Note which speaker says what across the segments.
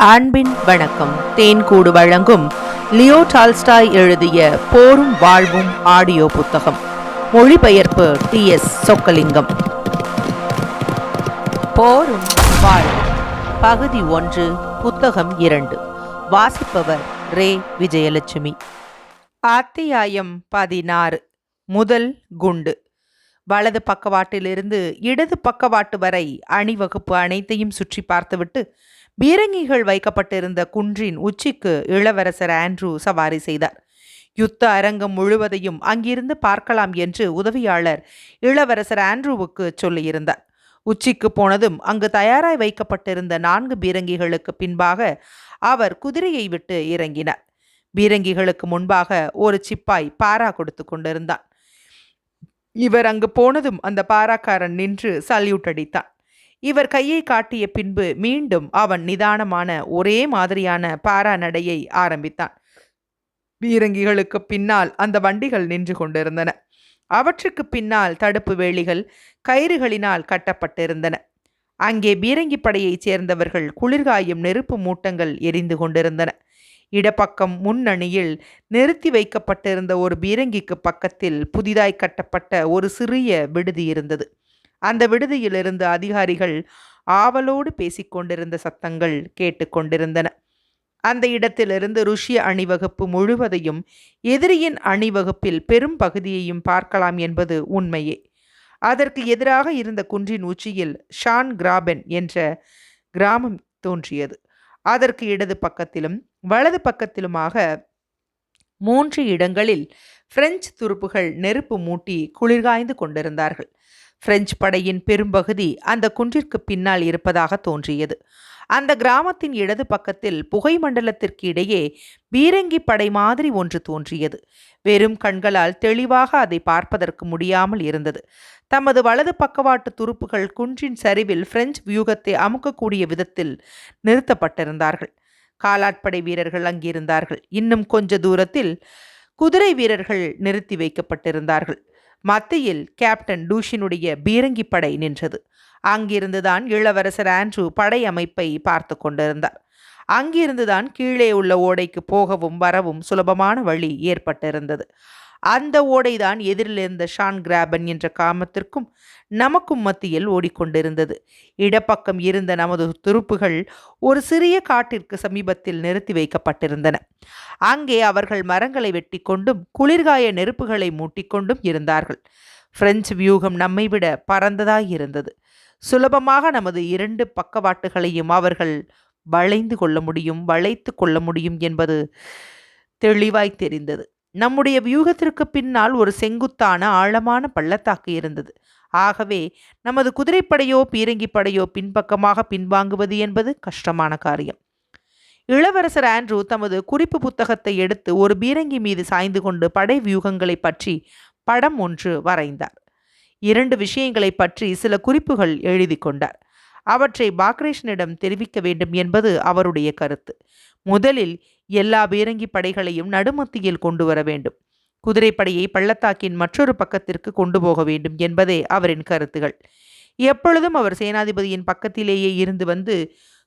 Speaker 1: அன்பின் வணக்கம். தேன்கூடு வழங்கும் லியோ டால்ஸ்டாய் எழுதிய போரும் வாழ்வும் ஆடியோ புத்தகம். மொழிபெயர்ப்பு டி எஸ் சொக்கலிங்கம். போரும் வாழ்வும். பகுதி ஒன்று புத்தகம் இரண்டு. வாசிப்பவர் ரே. விஜயலட்சுமி. அத்தியாயம் பதினாறு முதல் குண்டு. வலது பக்கவாட்டிலிருந்து இடது பக்கவாட்டு வரை அணிவகுப்பு அனைத்தையும் சுற்றி பார்த்துவிட்டு பீரங்கிகள் வைக்கப்பட்டிருந்த குன்றின் உச்சிக்கு இளவரசர் ஆண்ட்ரூ சவாரி செய்தார். யுத்த அரங்கம் முழுவதையும் அங்கிருந்து பார்க்கலாம் என்று உதவியாளர் இளவரசர் ஆண்ட்ரூவுக்கு சொல்லியிருந்தார். உச்சிக்கு போனதும் அங்கு தயாராய் வைக்கப்பட்டிருந்த நான்கு பீரங்கிகளுக்கு பின்பாக அவர் குதிரையை விட்டு இறங்கினார். பீரங்கிகளுக்கு முன்பாக ஒரு சிப்பாய் பாரா கொடுத்து கொண்டிருந்தான். இவர் அங்கு போனதும் அந்த பாராக்காரன் நின்று சல்யூட் அடித்தான். இவர் கையை காட்டிய பின்பு மீண்டும் அவன் நிதானமான ஒரே மாதிரியான பாரா நடையை ஆரம்பித்தான். பீரங்கிகளுக்கு பின்னால் அந்த வண்டிகள் நின்று கொண்டிருந்தன. அவற்றுக்கு பின்னால் தடுப்பு வேலிகள் கயிறுகளினால் கட்டப்பட்டிருந்தன. அங்கே பீரங்கி படையைச் சேர்ந்தவர்கள் குளிர்காயும் நெருப்பு மூட்டங்கள் எரிந்து கொண்டிருந்தன. இடப்பக்கம் முன்னணியில் நிறுத்தி வைக்கப்பட்டிருந்த ஒரு பீரங்கிக்கு பக்கத்தில் புதிதாய் கட்டப்பட்ட ஒரு சிறிய விடுதி இருந்தது. அந்த விடுதியிலிருந்து அதிகாரிகள் ஆவலோடு பேசிக்கொண்டிருந்த சத்தங்கள் கேட்டுக்கொண்டிருந்தன. அந்த இடத்திலிருந்து ருஷ்ய அணிவகுப்பு முழுவதையும் எதிரியின் அணிவகுப்பில் பெரும் பகுதியையும் பார்க்கலாம் என்பது உண்மையே. அதற்கு எதிராக இருந்த குன்றின் உச்சியில் ஷான் கிராபென் என்ற கிராமம் தோன்றியது. அதற்கு இடது பக்கத்திலும் வலது பக்கத்திலுமாக மூன்று இடங்களில் பிரெஞ்சு துருப்புகள் நெருப்பு மூட்டி குளிர்காய்ந்து கொண்டிருந்தார்கள். பிரெஞ்சு படையின் பெரும்பகுதி அந்த குன்றிற்கு பின்னால் இருப்பதாக தோன்றியது. அந்த கிராமத்தின் இடது பக்கத்தில் புகை மண்டலத்திற்கு இடையே பீரங்கி படை மாதிரி ஒன்று தோன்றியது. வெறும் கண்களால் தெளிவாக அதை பார்ப்பதற்கு முடியாமல் இருந்தது. தமது வலது பக்கவாட்டு துருப்புகள் குன்றின் சரிவில் பிரெஞ்சு வியூகத்தை அமுக்கக்கூடிய விதத்தில் நிறுத்தப்பட்டிருந்தார்கள். காலாட்படை வீரர்கள் அங்கிருந்தார்கள். இன்னும் கொஞ்ச தூரத்தில் குதிரை வீரர்கள் நிறுத்தி வைக்கப்பட்டிருந்தார்கள். மத்தியில் கேப்டன் டூஷினுடைய பீரங்கி படை நின்றது. அங்கிருந்துதான் இளவரசர் ஆண்ட்ரூ படை அமைப்பை பார்த்து கொண்டிருந்தார். அங்கிருந்துதான் கீழே உள்ள ஓடைக்கு போகவும் வரவும் சுலபமான வழி ஏற்பட்டிருந்தது. அந்த ஓடைதான் எதிரில் இருந்த ஷான் கிராபன் என்ற காமத்திற்கும் நமக்கும் மத்தியில் ஓடிக்கொண்டிருந்தது. இடப்பக்கம் இருந்த நமது துருப்புகள் ஒரு சிறிய காட்டிற்கு சமீபத்தில் நிறுத்தி வைக்கப்பட்டிருந்தன. அங்கே அவர்கள் மரங்களை வெட்டி கொண்டும் குளிர்காய நெருப்புகளை மூட்டிக்கொண்டும் இருந்தார்கள். பிரெஞ்சு வியூகம் நம்மை விட பறந்ததாய் இருந்தது. சுலபமாக நமது இரண்டு பக்கவாட்டுகளையும் அவர்கள் வளைந்து கொள்ள முடியும் வளைத்து கொள்ள முடியும் என்பது தெளிவாய் தெரிந்தது. நம்முடைய வியூகத்திற்கு பின்னால் ஒரு செங்குத்தான ஆழமான பள்ளத்தாக்கு இருந்தது. ஆகவே நமது குதிரைப்படையோ பீரங்கி படையோ பின்பக்கமாக பின்வாங்குவது என்பது கஷ்டமான காரியம். இளவரசர் ஆண்ட்ரூ தமது குறிப்பு புத்தகத்தை எடுத்து ஒரு பீரங்கி மீது சாய்ந்து கொண்டு படை வியூகங்களை பற்றி படம் ஒன்று வரைந்தார். இரண்டு விஷயங்களை பற்றி சில குறிப்புகள் எழுதி கொண்டார். அவற்றை பாக்ரேஷனிடம் தெரிவிக்க வேண்டும் என்பது அவருடைய கருத்து. முதலில் எல்லா பீரங்கி படைகளையும் நடுமத்தியில் கொண்டு வர வேண்டும். குதிரைப்படையை பள்ளத்தாக்கின் மற்றொரு பக்கத்திற்கு கொண்டு போக வேண்டும் என்பதே அவரின் கருத்துகள். எப்பொழுதும் அவர் சேனாதிபதியின் பக்கத்திலேயே இருந்து வந்து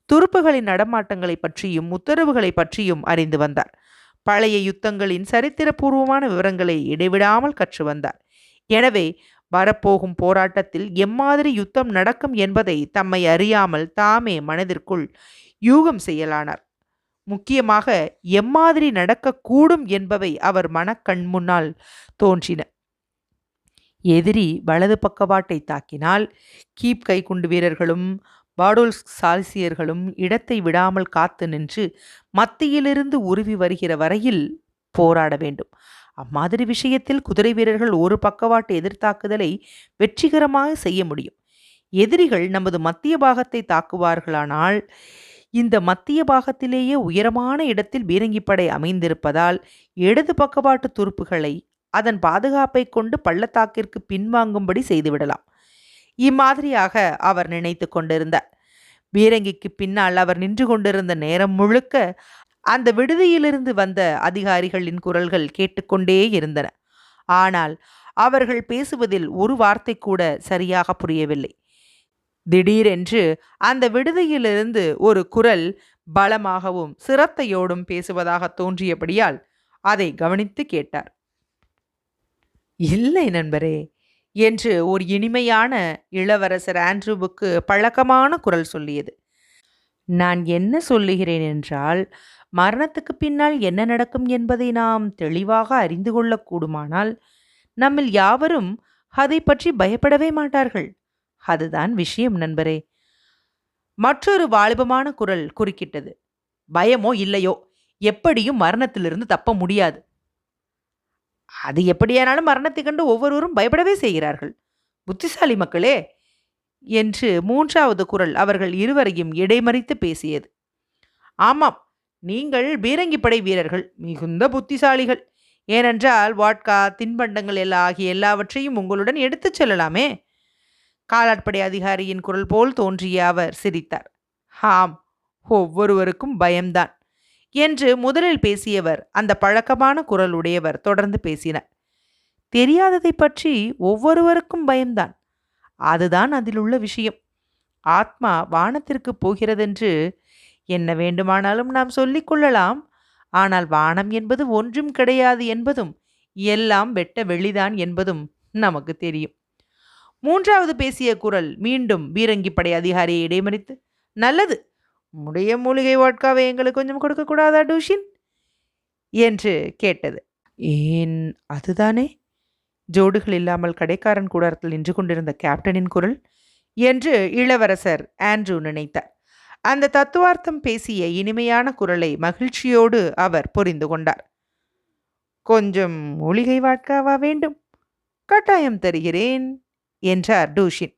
Speaker 1: துருப்புகளின் நடமாட்டங்களை பற்றியும் உத்தரவுகளை பற்றியும் அறிந்து வந்தார். பழைய யுத்தங்களின் சரித்திரபூர்வமான விவரங்களை இடைவிடாமல் கற்று வந்தார். எனவே வரப்போகும் போராட்டத்தில் எம்மாதிரி யுத்தம் நடக்கும் என்பதை தம்மை அறியாமல் தாமே மனதிற்குள் யூகம் செய்யலானார். முக்கியமாக எம்மாதிரி நடக்கக்கூடும் என்பவை அவர் மனக்கண் முன்னால் தோன்றின. எதிரி வலது பக்கவாட்டை தாக்கினால் கீப் கைக்குண்டு வீரர்களும் பாடோல்ஸ் சால்சியர்களும் இடத்தை விடாமல் காத்து நின்று மத்தியிலிருந்து உருவி வருகிற வரையில் போராட வேண்டும். அம்மாதிரி விஷயத்தில் குதிரை வீரர்கள் ஒரு பக்கவாட்டு எதிர்த்தாக்குதலை வெற்றிகரமாக செய்ய முடியும். எதிரிகள் நமது மத்திய பாகத்தை தாக்குவார்களானால் இந்த மத்திய பாகத்திலேயே உயரமான இடத்தில் பீரங்கிப்படை அமைந்திருப்பதால் இடது பக்கவாட்டு துருப்புகளை அதன் பாதுகாப்பை கொண்டு பள்ளத்தாக்கிற்கு பின்வாங்கும்படி செய்துவிடலாம். இம்மாதிரியாக அவர் நினைத்து கொண்டிருந்தார் பீரங்கிக்கு பின்னால் அவர் நின்று கொண்டிருந்த நேரம் முழுக்க அந்த விடுதியிலிருந்து வந்த அதிகாரிகளின் குரல்கள் கேட்டுக்கொண்டே இருந்தன. ஆனால் அவர்கள் பேசுவதில் ஒரு வார்த்தை கூட சரியாக புரியவில்லை. திடீரென்று அந்த விடுதியிலிருந்து ஒரு குரல் பலமாகவும் சிரத்தையோடும் பேசுவதாக தோன்றியபடியால் அதை கவனித்து கேட்டார். இல்லை நண்பரே என்று ஒரு இனிமையான இளவரசர் ஆண்ட்ரூவுக்கு பழக்கமான குரல் சொல்லியது. நான் என்ன சொல்லுகிறேன் என்றால் மரணத்துக்கு பின்னால் என்ன நடக்கும் என்பதை நாம் தெளிவாக அறிந்து கொள்ளக்கூடுமானால் நம்மில் யாவரும் அதை பற்றி பயப்படவே மாட்டார்கள். அதுதான் விஷயம் நண்பரே. மற்றொரு வாலிபமான குரல் குறுக்கிட்டது. பயமோ இல்லையோ? எப்படியும் மரணத்திலிருந்து தப்ப முடியாது. அது எப்படியானாலும் மரணத்தைக் கண்டு ஒவ்வொருவரும் பயப்படவே செய்கிறார்கள். புத்திசாலி மக்களே என்று மூன்றாவது குரல் அவர்கள் இருவரையும் இடைமறித்து பேசியது. ஆமாம் நீங்கள் பீரங்கிப்படை வீரர்கள் மிகுந்த புத்திசாலிகள். ஏனென்றால் வாட்கா தின்பண்டங்கள் எல்லா ஆகிய எல்லாவற்றையும் உங்களுடன் எடுத்துச் செல்லலாமே. காலாட்படை அதிகாரியின் குரல் போல் தோன்றிய அவர் சிரித்தார். ஆம் ஒவ்வொருவருக்கும் பயம்தான் என்று முதலில் பேசியவர் அந்த பழக்கமான குரல் உடையவர் தொடர்ந்து பேசினார். தெரியாததை பற்றி ஒவ்வொருவருக்கும் பயம்தான் அதுதான் அதில் உள்ள விஷயம். ஆத்மா வானத்திற்கு போகிறதென்று என்ன வேண்டுமானாலும் நாம் சொல்லிக்கொள்ளலாம் ஆனால் வானம் என்பது ஒன்றும் கிடையாது என்பதும் எல்லாம் வெட்ட வெளிதான் என்பதும் நமக்கு தெரியும். மூன்றாவது பேசிய குரல் மீண்டும் பீரங்கிப்படை அதிகாரியை இடைமறித்து நல்லது உடைய மூலிகை வாட்காவை எங்களுக்கு கொஞ்சம் கொடுக்கக்கூடாதா டூஷின்? என்று கேட்டது. ஏன் அதுதானே? ஜோடுகள் இல்லாமல் கடைக்காரன் கூடாரத்தில் நின்று கொண்டிருந்த கேப்டனின் குரல் என்று இளவரசர் ஆண்ட்ரூ நினைத்தார். அந்த தத்துவார்த்தம் பேசிய இனிமையான குரலை மகிழ்ச்சியோடு அவர் புரிந்து கொண்டார். கொஞ்சம் மூலிகை வாட்காவா வேண்டும். கட்டாயம் தருகிறேன். என்றார் டூஷின்.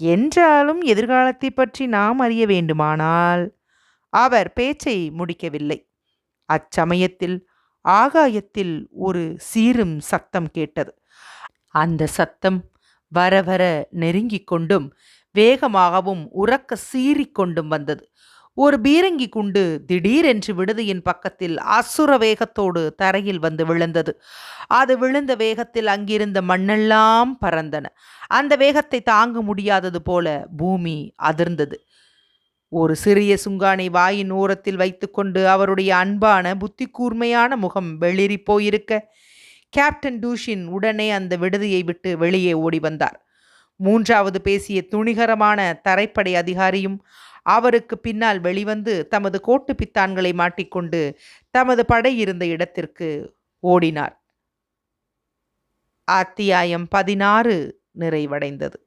Speaker 1: என்றாலும் எதிர்காலத்தை பற்றி நாம் அறிய வேண்டுமானால் அவர் பேச்சை முடிக்கவில்லை. அச்சமயத்தில் ஆகாயத்தில் ஒரு சீரும் சத்தம் கேட்டது. அந்த சத்தம் வர வர நெருங்கிக் கொண்டும் வேகமாகவும் உறக்க சீறிக்கொண்டும் வந்தது. ஒரு பீரங்கி குண்டு திடீரென்று விடுதியின் பக்கத்தில் அசுர வேகத்தோடு தரையில் வந்து விழுந்தது. அது விழுந்த வேகத்தில் அங்கிருந்த மண்ணெல்லாம் பறந்தன. அந்த வேகத்தை தாங்க முடியாதது போல பூமி அதிர்ந்தது. ஒரு சிறிய சுங்கானை வாயின் ஓரத்தில் வைத்துக்கொண்டு அவருடைய அன்பான புத்தி கூர்மையான முகம் வெளிரி போயிருக்க கேப்டன் டூஷின் உடனே அந்த விடுதியை விட்டு வெளியே ஓடி வந்தார். மூன்றாவது பேசிய துணிகரமான தரைப்படை அதிகாரியும் அவருக்கு பின்னால் வெளிவந்து தமது கோட்டு பித்தான்களை மாட்டிக்கொண்டு தமது படை இருந்த இடத்திற்கு ஓடினார். அத்தியாயம் பதினாறு நிறைவடைந்தது.